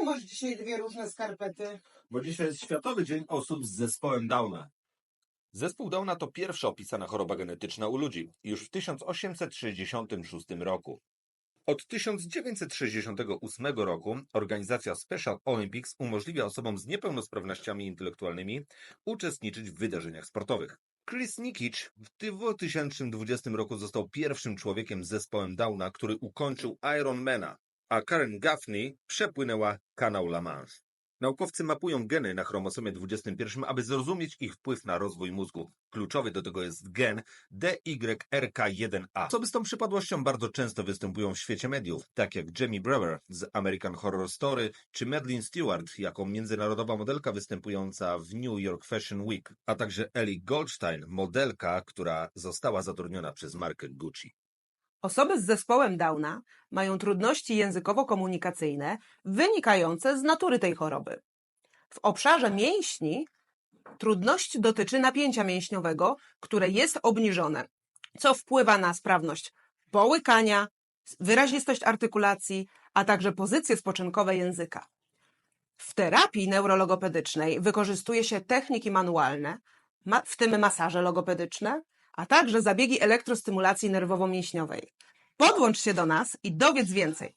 czemu masz dzisiaj dwie różne skarpety? Bo dzisiaj jest Światowy Dzień Osób z Zespołem Downa. Zespół Downa to pierwsza opisana choroba genetyczna u ludzi już w 1866 roku. Od 1968 roku organizacja Special Olympics umożliwia osobom z niepełnosprawnościami intelektualnymi uczestniczyć w wydarzeniach sportowych. Chris Nikic w 2020 roku został pierwszym człowiekiem z zespołem Downa, który ukończył Ironmana, a Karen Gaffney przepłynęła kanał La Manche. Naukowcy mapują geny na chromosomie 21, aby zrozumieć ich wpływ na rozwój mózgu. Kluczowy do tego jest gen DYRK1A. Osoby z tą przypadłością bardzo często występują w świecie mediów, tak jak Jamie Brewer z American Horror Story, czy Madeline Stewart jako międzynarodowa modelka występująca w New York Fashion Week, a także Ellie Goldstein, modelka, która została zatrudniona przez markę Gucci. Osoby z zespołem Downa mają trudności językowo-komunikacyjne wynikające z natury tej choroby. W obszarze mięśni trudność dotyczy napięcia mięśniowego, które jest obniżone, co wpływa na sprawność połykania, wyrazistość artykulacji, a także pozycje spoczynkowe języka. W terapii neurologopedycznej wykorzystuje się techniki manualne, ma- w tym masaże logopedyczne, a także zabiegi elektrostymulacji nerwowo-mięśniowej. Podłącz się do nas i dowiedz więcej.